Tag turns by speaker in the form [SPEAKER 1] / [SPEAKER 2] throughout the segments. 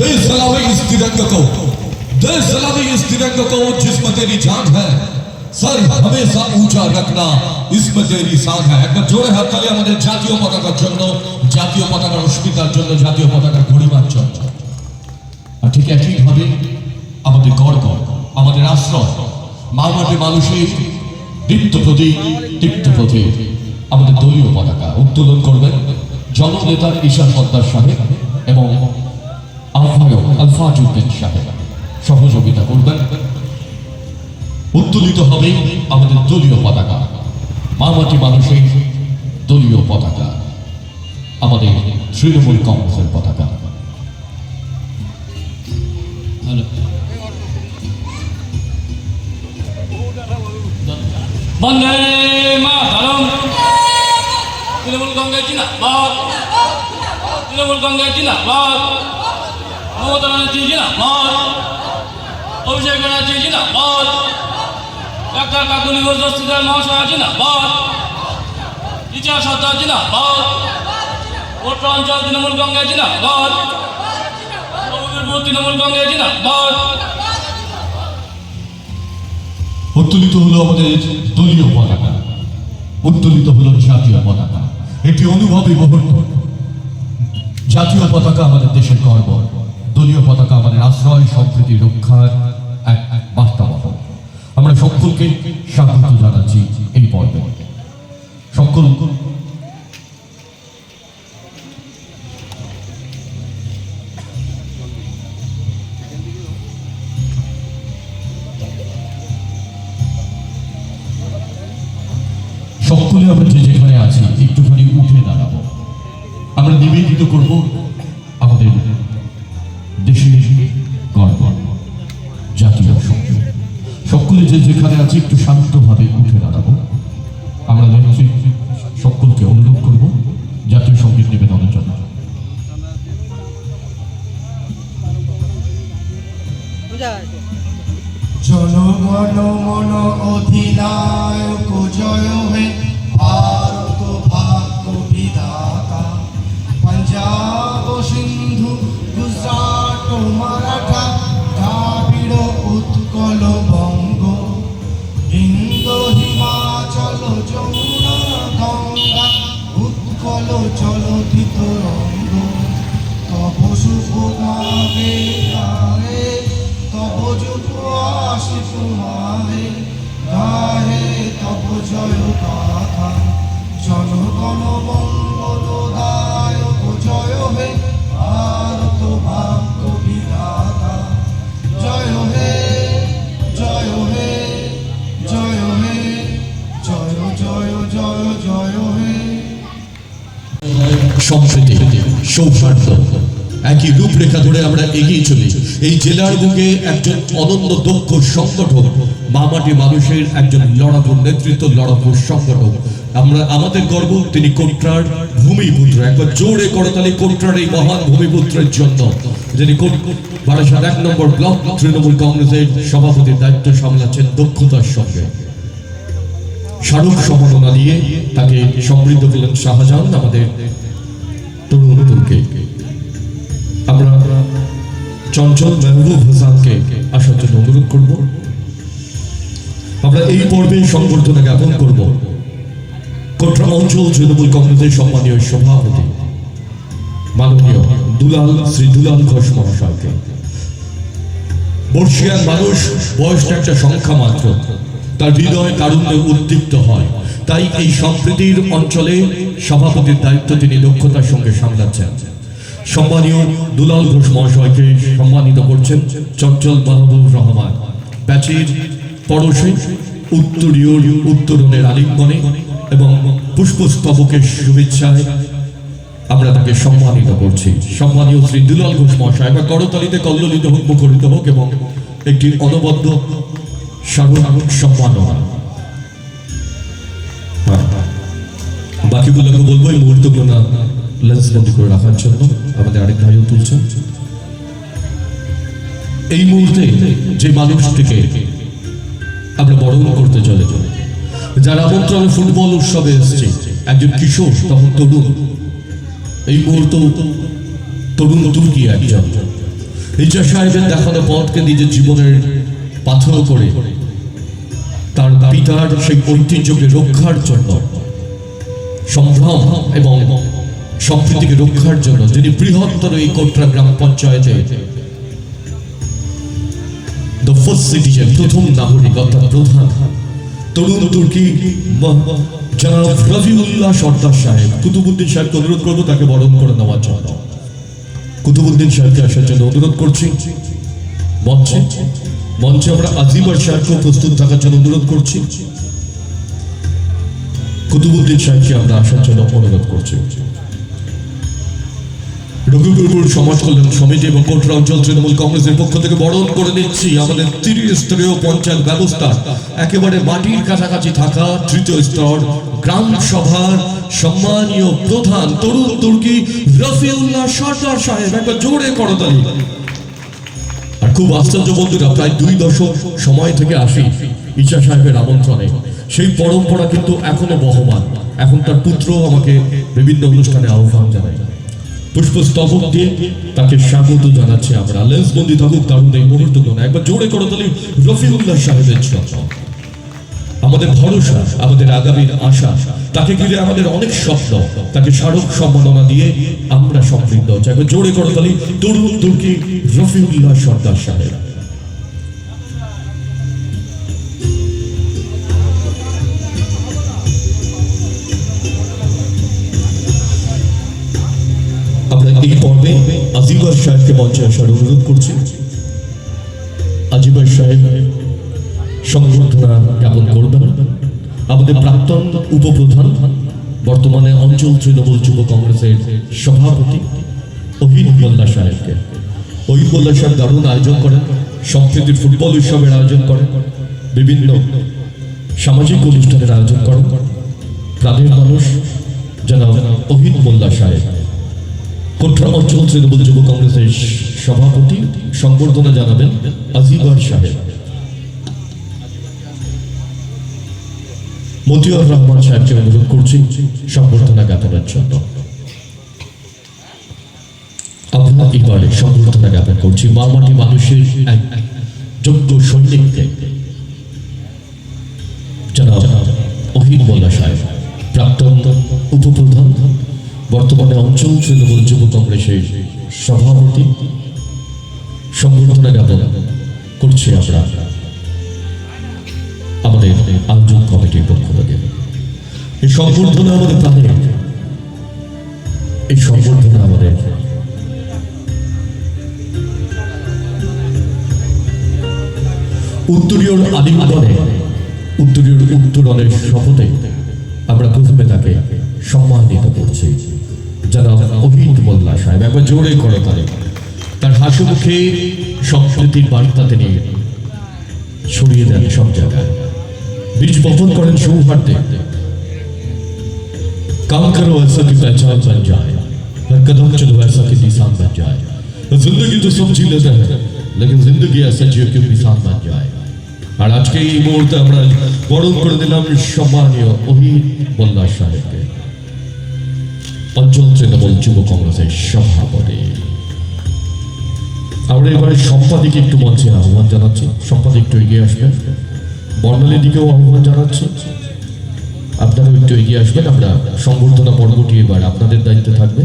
[SPEAKER 1] देश जलावे इस तिरंग को देश जलावे इस तिरंग को जिसमें तेरी जान है सर हमेशा ऊंचा रखना इसमें तेरी সাথ है একবার জোরে হাত তালি আমাদের জাতীয় পতাকার জন্য জাতীয় পতাকার অস্মিতার জন্য জাতীয় পতাকার গরিমার জন্য আর ঠিক একইভাবে আমাদের গর্ব আমাদের আশ্রয় মা মাটি মানুষের দীপ্ত প্রতীক দীপ্ত প্রতীক আমাদের দলীয় পতাকা উত্তোলন করবেন জননেতা ঈশান পদ্মার সাহেব এবং আহ্বায়ক আলফাজউদ্দিন সাহেব। সহযোগিতা করবেন। উত্তোলিত হবে আমাদের দলীয় পতাকা। মামাটি মানুষের দলীয় পতাকা। আমাদের তৃণমূল কংগ্রেসের পতাকা।
[SPEAKER 2] বন্দে মাতরম। তৃণমূল কংগ্রেস জিন্দাবাদ। তৃণমূল কংগ্রেস জিন্দাবাদ। মমতা ব্যানার্জি জিন্দাবাদ অভিষেক ব্যানার্জি জিন্দাবাদ ডাক্তার কাকুলি ঘোষ, দস্তিদার মহাশয় জিন্দাবাদ ইচা সর্দার জিন্দাবাদ কোট্র অঞ্চল তৃণমূল কংগ্রেস জিন্দাবাদ রঘুবীরপুর তৃণমূল কংগ্রেস জিন্দাবাদ
[SPEAKER 1] উত্তোলিত হলো আমাদের দলীয় পতাকা। উত্তোলিত হলো জাতীয় পতাকা। একটি অনুভবী মুহূর্ত জাতীয় পতাকা আমাদের দেশের গর্ব। দলীয় পতাকা আমাদের আশ্রয়, সম্প্রীতি, রক্ষার এক বার্তাবহ। আমরা সকলকে স্বাগত জানাচ্ছি এই পর্বে। সকল সকলে আমরা যে যেখানে আছি, একটুখানি উঠে দাঁড়াবো। আমরা নিবেদিত করব একটু শান্তভাবে উঠে দাঁড়াবো আমরা নেত্রী সকলকে অনুরোধ করব, জাতীয় সংগীত নিবেদনের জন্য।
[SPEAKER 3] জনগণ মন অধিনায়ক জয় হে ভারত ভাগ্য বিধাতা। পঞ্জাব উৎকল চলতিত রঙ্গ তব মাগে গায়ে, তব যুগ আসি মাহে গায়ে তব জয় গাথা। জনগণ মঙ্গল
[SPEAKER 1] সৌহার্দ্য। একই রূপরেখা ধরে আমরা এগিয়ে চলি। এই জেলার বুকে একজন অনন্য দক্ষ সংগঠক, মামাটি মানুষের একজন লড়াকুর নেতৃত্ব লড়াকুর সংগঠক। আমরা, আমাদের গর্ব, তিনি কোট্রার ভূমিপুত্র, একবার জোরে করতালি কোট্রার এই মহান ভূমিপুত্রের জন্য। যিনি বারাসাত এক নম্বর ব্লক, তৃণমূল কংগ্রেসের সভাপতির দায়িত্ব সামলাচ্ছেন দক্ষতার সঙ্গে। স্মারক সম্মাননা দিয়ে তাকে সমৃদ্ধ করলেন শাহজাহান, আমাদের তরুণ চঞ্চল মেহবুব হাসানকে আসার জন্য অনুরোধ করব। আমরা এই পর্বে সংবর্ধনা জ্ঞাপন করব। কোটরা অঞ্চল তৃণমূল কংগ্রেসের সম্মানীয় সভাপতি মাননীয় দুলাল, শ্রী দুলাল ঘোষ মহাশয়কে। বর্ষিয়ান মানুষ বয়সটা একটা সংখ্যা মাত্র। তার হৃদয় তারুণ্যে উদ্দীপ্ত হয়। তাই এই সম্প্রীতির অঞ্চলে সভাপতির দায়িত্ব তিনি দক্ষতার সঙ্গে সামলাচ্ছেন। সম্মানীয় দুলাল ঘোষ মহাশয়কে সম্মানিত করছেন চঞ্চল মাহবুব রহমান প্যাচির পরশে উত্তরীয় উত্তরণের আলিঙ্গনে এবং পুষ্পস্তবকের শুভেচ্ছায় আমরা তাকে সম্মানিত করছি সম্মানীয় শ্রী দুলাল ঘোষ মহাশয় বা করতালিতে কল্লিত হোক, মুখরিত হোক এবং একটি অনবদ্য সাধারণ সম্মাননা। বাকিগুলোকে বলব, এই মুহূর্তগুলো না লেন্স বন্দি করে রাখার জন্য আমাদের আরেক ভাইও তুলছেন। এই মুহূর্তে যে মানুষটিকে আমরা বরণ করতে চলে, যার আমন্ত্রণে ফুটবল উৎসবে এসছে, একজন কিশোর, তখন তরুণ। এই মুহূর্ত তরুণ তুর্কি একজন। ইজা সাহেবের দেখানো পথকে নিজের জীবনের পাথর করে তার পিতার সেই ঐতিহ্যকে রক্ষার জন্য সম্ভ্রম এবং সম্প্রীতিকে রক্ষার জন্য যিনি বৃহত্তর এই কোটরা গ্রাম পঞ্চায়েতে দ্য ফার্স্ট সিটিজেন প্রথম নাগরিক, অর্থাৎ প্রধান। তরুণ তুর্কি জনাব রফিউল্লাহ সর্দার সাহেব। কুতুবুদ্দিন সাহেবকে অনুরোধ করব তাকে বরণ করে নেওয়ার জন্য। কুতুবুদ্দিন সাহেবকে আসার জন্য অনুরোধ করছি। মঞ্চে মঞ্চে আমরা আজিবার সাহেবকে প্রস্তুত থাকার জন্য অনুরোধ করছি। কুতুবুদ্দিন সাহেবকে আমরা আসার জন্য অনুরোধ করছি। রঘুপুরপুর সমাজ কল্যাণ সমিতি এবং কোটরা অঞ্চল তৃণমূল কংগ্রেসের পক্ষ থেকে বরণ করে নিচ্ছি আমাদের ত্রিস্তরীয় পঞ্চায়েত ব্যবস্থা। একেবারে মাটির কাছাকাছি থাকা তৃতীয় স্তর গ্রাম সভার সম্মানীয় প্রধান তরুণ তুর্কি রফিউল্লাহ সর্দার সাহেব একবার জোরে করতালি। আর খুব আশ্চর্য বন্ধুরা, প্রায় দুই দশক সময় থেকে আসি ঈশা সাহেবের আমন্ত্রণে। সেই পরম্পরা কিন্তু এখনও বহমান। এখন তার পুত্র আমাকে বিভিন্ন অনুষ্ঠানে আহ্বান জানায়। পুষ্পস্তবক দিয়ে তাকে স্বাগত জানাচ্ছি আমরা। লেন্সবন্দি থাকুক, দারুণ এই মুহূর্তগুলো একবার জোরে করে তালি রফিউল্লাহ সাহেবের জন্য আমাদের ভরসা, আমাদের আগামীর আশা, তাকে ঘিরে আমাদের অনেক স্বপ্ন। তাকে স্মারক সম্মাননা দিয়ে আমরা সমৃদ্ধ। হচ্ছে একবার জোরে করে তালি তরুণ তুর্কি রফিউল্লাহ সর্দার সাহেব। আজিবার সাহেবকে মঞ্চে আসার অনুরোধ করছি। আজিবার সাহেব, সংবর্ধনা জ্ঞাপন করবেন। আমাদের প্রাক্তন উপপ্রধান, বর্তমানে অঞ্চল তৃণমূল যুব কংগ্রেসের সভাপতি অহিত মোল্লা সাহেবকে। অহিত মোল্লা সাহেব দারুণ আয়োজন করেন, সম্প্রীতির ফুটবল উৎসবের আয়োজন করেন, বিভিন্ন সামাজিক অনুষ্ঠানের আয়োজন করেন। প্রাণের মানুষ যেন অহিত মোল্লা সাহেব। কোটরা অঞ্চল তৃণমূল যুব কংগ্রেসের সভাপতি সংবর্ধনা জানাবেন আজিবার সাহেব মতিউর রহমান সাহেবকে অনুরোধ করছি, সংবর্ধনা জ্ঞাপনের জন্য। আমরা এবারে সংবর্ধনা জ্ঞাপন করছি। মামাটি মানুষের এক যোগ্য সৈনিককে। জনাব অহিত মোল্লা সাহেব, প্রাক্তন উপপ্রধান বর্তমানে অঞ্চল তৃণমূল যুব কংগ্রেসের সভাপতি সংবর্ধনা জ্ঞাপন করছি আমরা আমাদের আয়োজন কমিটির পক্ষ থেকে। এই সংবর্ধনা আমাদের প্রাণের এই সংবর্ধনা আমাদের উত্তরীয় আলিঙ্গনে, উত্তরীয় উত্তরণের শপথে আমরা প্রথমে তাকে সম্মানিত করছি। যারা অভিত মোল্লা সাহেব একবার জোরে করে তারে তার হাসি মুখে সংস্কৃতির বার্তা তিনি ছড়িয়ে দেন সব জায়গায় বীজ বপন করেন সৌহার্দে काम करो ऐसा कि पहचान बन जाए हर कदम चलो ऐसा कि निशान बन जाए जिंदगी तो सब जी लेते हैं लेकिन जिंदगी ऐसा जियो कि निशान बन जाए আর আজকে এই মুহূর্তে আমরা বরণ করে দিলাম সম্মানীয় অহিত মোল্লা সাহেবকে অঞ্চল তৃণমূল যুব কংগ্রেসের সভাপতি। আমরা এবারে সম্পাদিক একটু মঞ্চে আহ্বান জানাচ্ছি। সম্পাদিক একটু এগিয়ে আসবেন। বর্ণালীর দিকেও আহ্বান জানাচ্ছি। আপনারাও একটু এগিয়ে আসবেন। আমরা সংবর্ধনা পর্বটি এবার আপনাদের দায়িত্বে থাকবে।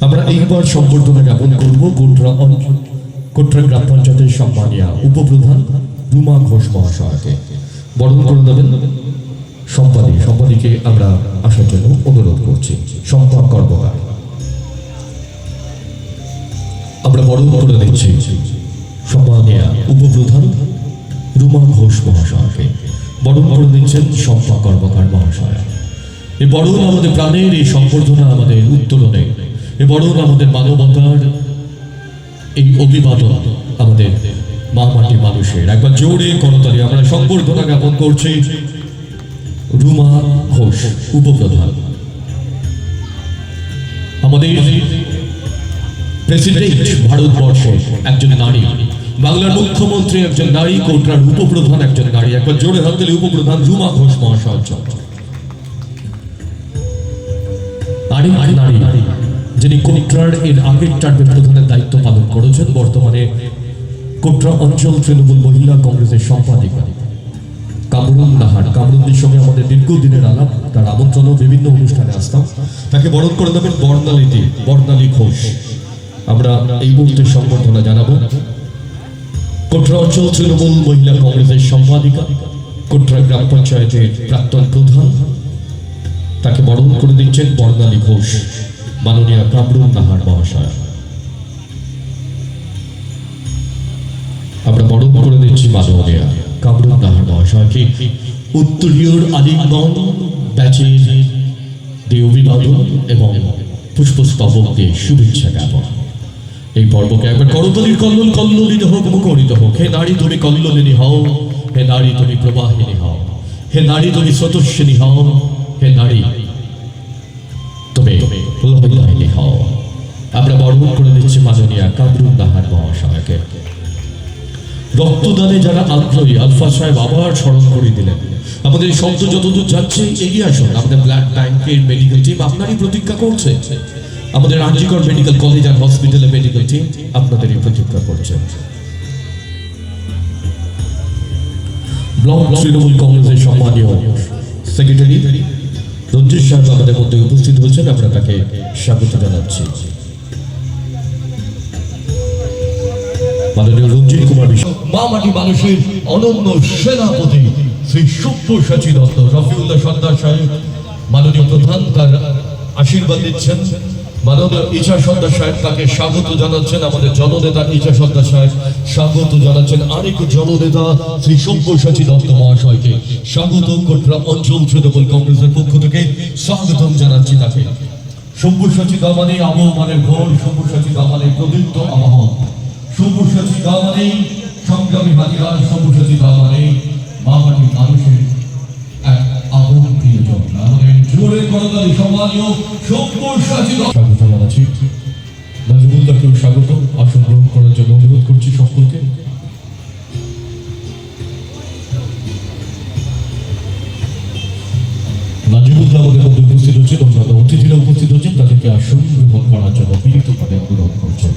[SPEAKER 1] আমরা এইবার সংবর্ধনা জ্ঞাপন করব কোটরা কোটরা গ্রাম পঞ্চায়েতের সম্মানিয়া উপপ্রধান রুমা ঘোষ মহাশয়কে। বরণ করে দেবেন। সম্পাদী, সম্পাদীকে আমরা আসার জন্য অনুরোধ করছি। সম্পদ কর্মকার। আমরা বড় করে দিচ্ছি। সম্মানিয়া উপপ্রধান রুমা ঘোষ মহাশয়কে। বরণ করে দিচ্ছেন শম্পা কর্মকার মহাশয়। এ বরণ আমাদের প্রাণের এই সম্বর্ধনা আমাদের উত্তোলনে। এ বরণ আমাদের মানবতার এই অভিবাদন আমাদের মা মাটি মানুষের। একবার জোরে করতালি, আমরা সম্বর্ধনা জ্ঞাপন করছি। রুমা ঘোষ, উপপ্রধান। আমাদের প্রেসিডেন্ট ভারতবর্ষের একজন নারী। বাংলার মুখ্যমন্ত্রী একজন নারী, কোটরার উপপ্রধান একজন নারী। একবার জোরে হাত দিলে উপপ্রধান রুমা ঘোষ, মহাশয়। যিনি কোট্রার এর আগের টার্মে প্রধানের দায়িত্ব পালন করেছেন, বর্তমানে কোট্রা অঞ্চল, তৃণমূল, মহিলা কংগ্রেসের সম্পাদিকা। কামরুল নাহার। কামরুলদের সঙ্গে আমাদের দীর্ঘদিনের আলাপ, তার আমন্ত্রণও বিভিন্ন অনুষ্ঠানে আসতাম। তাকে বরণ করে দেবেন বর্ণালীতে বর্ণালী ঘোষ। আমরা এই মুহূর্তে সম্বর্ধনা জানাব। কোটরা অঞ্চল তৃণমূল মহিলা কংগ্রেসের সম্পাদিকা, কোটরা গ্রাম পঞ্চায়েতের প্রাক্তন প্রধান। তাকে বরণ করে দিচ্ছেন বর্ণালী ঘোষ, মাননীয় কামরুল নাহার মহাশয়। আমরা বরণ করে দিচ্ছি মাননীয়। কামরুল নাহার মহাশয়কে উত্তরীয় আলিঙ্গন, ব্যাচের দিয়ে অভিবাদন এবং পুষ্পস্তবক দিয়ে শুভেচ্ছা জ্ঞাপন। এই পর্বকে একবার করতলির কল্লোল কল্লোলিত হোক, মুখরিত হোক। হে নারী তুমি কল্লোলিনী হও, হে নারী তুমি প্রবাহিনী হও, হে নারী তুমি স্রোতস্বিনী হও, হে নারী তুমি প্রবাহিনী হও। আমরা বর্ণন করে দিচ্ছি মাননীয় কামরুল নাহার মহাশয়কে। রক্তদানে যারা আগ্রহী, আলফা সাহেব আবার স্মরণ করে দিলেন। আমাদের এই শব্দ যতদূর যাচ্ছে, এগিয়ে আসুন। আমাদের ব্লাড ব্যাংকের মেডিকেল টিম আপনারই প্রতীক্ষা করছে। আমাদের আঞ্জিকর মেডিকেল কলেজ আর হসপিটালের মেডিকেল টিম আপনাদেরই প্রতীক্ষা করছে। ব্লক তৃণমূল কংগ্রেসের সম্মানীয় সেক্রেটারি রঞ্জিত সাহেব আমাদের মধ্যে উপস্থিত হয়েছেন। আমরা তাকে স্বাগত জানাচ্ছি। মাননীয় রঞ্জিত কুমার বিশ্বাস। মা মাটি মানুষের অনন্য সেনাপতি শ্রী সব্যসাচী দত্ত, রফিউল্লাহ সর্দার সাহেব, মাননীয় প্রধান তার আশীর্বাদ দিচ্ছেন। মাননীয় ইচা সর্দার সাহেব তাকে স্বাগত জানাচ্ছেন, আমাদের জননেতা ইচা সর্দার সাহেব স্বাগত জানাচ্ছেন। আরেক জননেতা শ্রী সব্যসাচী দত্ত মহাশয়কে স্বাগত কোটরা অঞ্চল তৃণমূল কংগ্রেসের পক্ষ থেকে স্বাগতম জানাচ্ছি তাকে। সব্যসাচী দামানে আবহমানের ঘোর সব্যসাচী দামানে প্রদীপ্ত আবহমান সব্যসাচী দামানে সংগ্রামী বালিকার সব্যসাচী দামানে মামাটি মানুষের এক জোরে সম্মানীয় স্বাগত নাজিবুল্লাহকেও স্বাগত। আসন গ্রহণ করার জন্য অনুরোধ করছি সকলকে। নাজিবুল্লাহ আমাদের উপস্থিত হচ্ছেন অন্যান্য অতিথিরা উপস্থিত হচ্ছেন, তাদেরকে আসন গ্রহণ করার জন্য বিনীতভাবে অনুরোধ করছেন